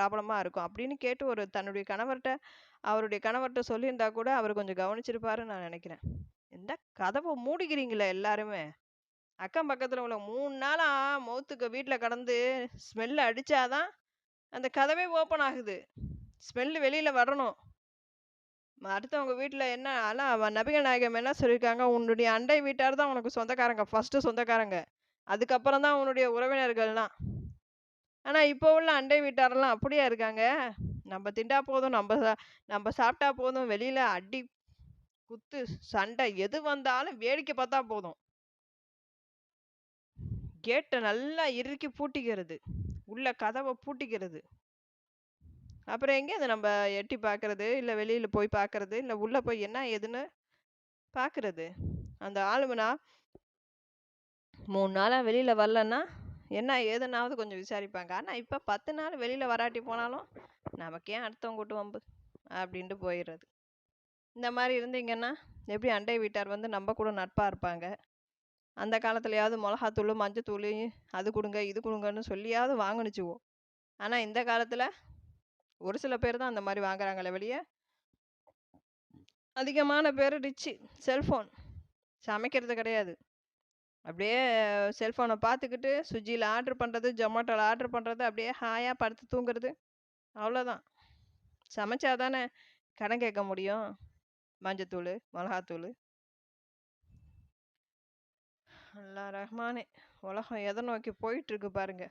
ப்ராப்ளமா இருக்கும். அப்படின்னு கேட்டு ஒரு தன்னுடைய கணவர்கிட்ட அவருடைய கணவர்கிட்ட சொல்லியிருந்தா கூட அவர் கொஞ்சம் கவனிச்சிருப்பாருன்னு நான் நினைக்கிறேன். இந்த கதவை மூடிக்கிறீங்களே எல்லாருமே? அக்கம் பக்கத்தில் உள்ள மூணு நாளாக மௌத்துக்கு வீட்டில் கடந்து ஸ்மெல் அடித்தாதான் அந்த கதவே ஓப்பன் ஆகுது. ஸ்மெல்லு வெளியில் வரணும். அடுத்தவங்க வீட்டில் என்ன ஆனால் நபிகள் நாயகம் என்ன சொல்லியிருக்காங்க? உன்னுடைய அண்டை வீட்டார் தான் உனக்கு சொந்தக்காரங்க ஃபஸ்ட்டு சொந்தக்காரங்க. அதுக்கப்புறம் தான் உன்னுடைய உறவினர்கள்லாம். ஆனால் இப்போ உள்ள அண்டை வீட்டாரெல்லாம் அப்படியா இருக்காங்க? நம்ம திண்டா போதும் நம்ம சா- நம்ம சாப்பிட்டா போதும் வெளியில் அடி குத்து சண்டை எது வந்தாலும் வேடிக்கை பார்த்தா போதும். கேட்டை நல்லா இறுக்கி பூட்டிக்கிறது உள்ள கதவை பூட்டிக்கிறது. அப்புறம் எங்கே அதை நம்ம எட்டி பார்க்கறது? இல்லை வெளியில் போய் பார்க்கறது? இல்லை உள்ளே போய் என்ன ஏதுன்னு பார்க்கறது? அந்த ஆளுமனா மூணு நாளாக வெளியில் வரலன்னா என்ன ஏதுனாவது கொஞ்சம் விசாரிப்பாங்க. ஆனால் இப்போ பத்து நாள் வெளியில் வராட்டி போனாலும் நமக்கு ஏன் அடுத்தவங்க கூட்டு வம்பு அப்படின்ட்டு போயிடுறது இந்த மாதிரி இருந்தீங்கன்னா எப்படி அண்டை வீட்டார் வந்து நம்ம கூட நட்பாக இருப்பாங்க? அந்த காலத்துலையாவது மிளகாத்தூள் மஞ்சத்தூள் அது கொடுங்க இது கொடுங்கன்னு சொல்லியாவது வாங்கினுச்சுவோம். ஆனால் இந்த காலத்தில் ஒரு சில பேர் தான் அந்த மாதிரி வாங்குறாங்களே வெளியே. அதிகமான பேர் ரிச்சு செல்ஃபோன். சமைக்கிறது கிடையாது. அப்படியே செல்ஃபோனை பார்த்துக்கிட்டு ஸ்விக்கியில் ஆர்டர் பண்ணுறது ஜொமேட்டோவில் ஆர்டர் பண்ணுறது அப்படியே ஹாயாக படுத்து தூங்குறது. அவ்வளோதான். சமைச்சா தானே கடன் கேட்க முடியும். மஞ்சத்தூள் மிளகாத்தூள். அல்லா ரஹ்மானே உலகம் எதை நோக்கி போயிட்டுருக்கு பாருங்க.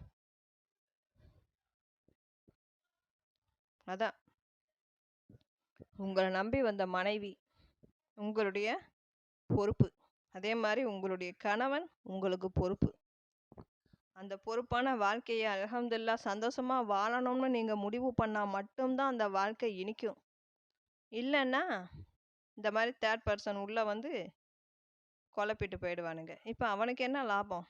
அதான். உங்களை நம்பி வந்த மனைவி உங்களுடைய பொறுப்பு. அதே மாதிரி உங்களுடைய கணவன் உங்களுக்கு பொறுப்பு. அந்த பொறுப்பான வாழ்க்கையை அல்ஹம்துலில்லா சந்தோஷமா வாழணும்னு நீங்கள் முடிவு பண்ணால் மட்டும்தான் அந்த வாழ்க்கை இனிக்கும். இல்லைன்னா இந்த மாதிரி தேர்ட் பர்சன் உள்ளே வந்து குழப்பிட்டு போயிடுவானுங்க. இப்போ அவனுக்கு என்ன லாபம்?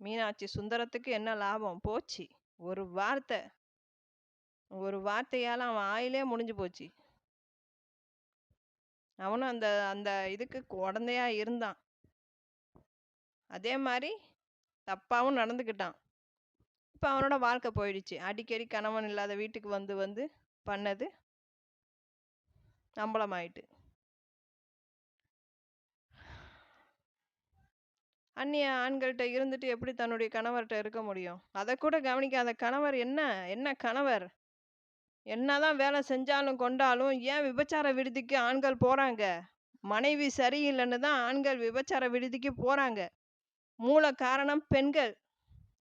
மீனாட்சி சுந்தரத்துக்கு என்ன லாபம்? போச்சு. ஒரு வார்த்தை. ஒரு வார்த்தையால் அவன் ஆயிலே முடிஞ்சு போச்சு. அவனும் அந்த அந்த இதுக்கு குழந்தையா இருந்தான். அதே மாதிரி தப்பாகவும் நடந்துக்கிட்டான். இப்போ அவனோட வாழ்க்கை போயிடுச்சு. அடிக்கடி கணவன் இல்லாத வீட்டுக்கு வந்து வந்து பண்ணது அம்பலமாயிட்டு. அந்நிய ஆண்கள்கிட்ட இருந்துட்டு எப்படி தன்னுடைய கணவர்கிட்ட இருக்க முடியும்? அதை கூட கவனிக்காத கணவர் என்ன? என்ன கணவர்? என்னதான் வேலை செஞ்சாலும் கொண்டாலும் ஏன் விபச்சார விடுதிக்கு ஆண்கள் போறாங்க? மனைவி சரியில்லைன்னு தான் ஆண்கள் விபச்சார விடுதிக்கு போறாங்க. மூல காரணம் பெண்கள்.